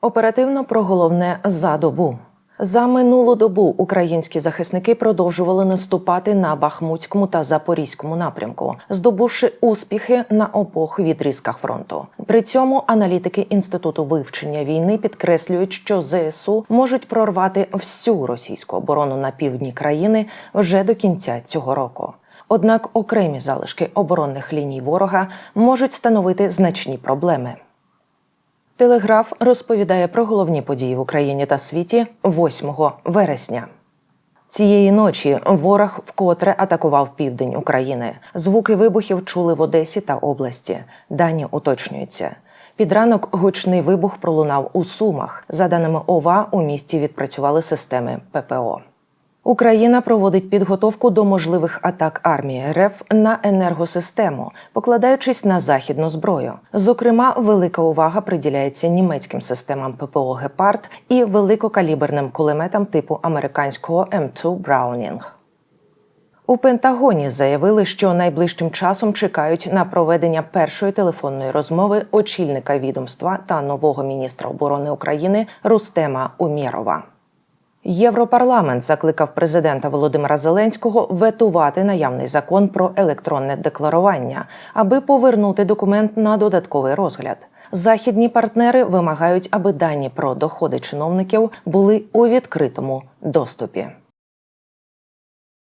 Оперативно про головне за добу. За минулу добу українські захисники продовжували наступати на Бахмутському та Запорізькому напрямку, здобувши успіхи на обох відрізках фронту. При цьому аналітики інституту вивчення війни підкреслюють, що ЗСУ можуть прорвати всю російську оборону на півдні країни вже до кінця цього року. Однак окремі залишки оборонних ліній ворога можуть становити значні проблеми. Телеграф розповідає про головні події в Україні та світі 8 вересня. Цієї ночі ворог вкотре атакував південь України. Звуки вибухів чули в Одесі та області. Дані уточнюються. Під ранок гучний вибух пролунав у Сумах. За даними ОВА, у місті відпрацювали системи ППО. Україна проводить підготовку до можливих атак армії РФ на енергосистему, покладаючись на західну зброю. Зокрема, велика увага приділяється німецьким системам ППО Гепард і великокаліберним кулеметам типу американського М2 Браунінг. У Пентагоні заявили, що найближчим часом чекають на проведення першої телефонної розмови очільника відомства та нового міністра оборони України Рустема Умєрова. Європарламент закликав президента Володимира Зеленського ветувати наявний закон про електронне декларування, аби повернути документ на додатковий розгляд. Західні партнери вимагають, аби дані про доходи чиновників були у відкритому доступі.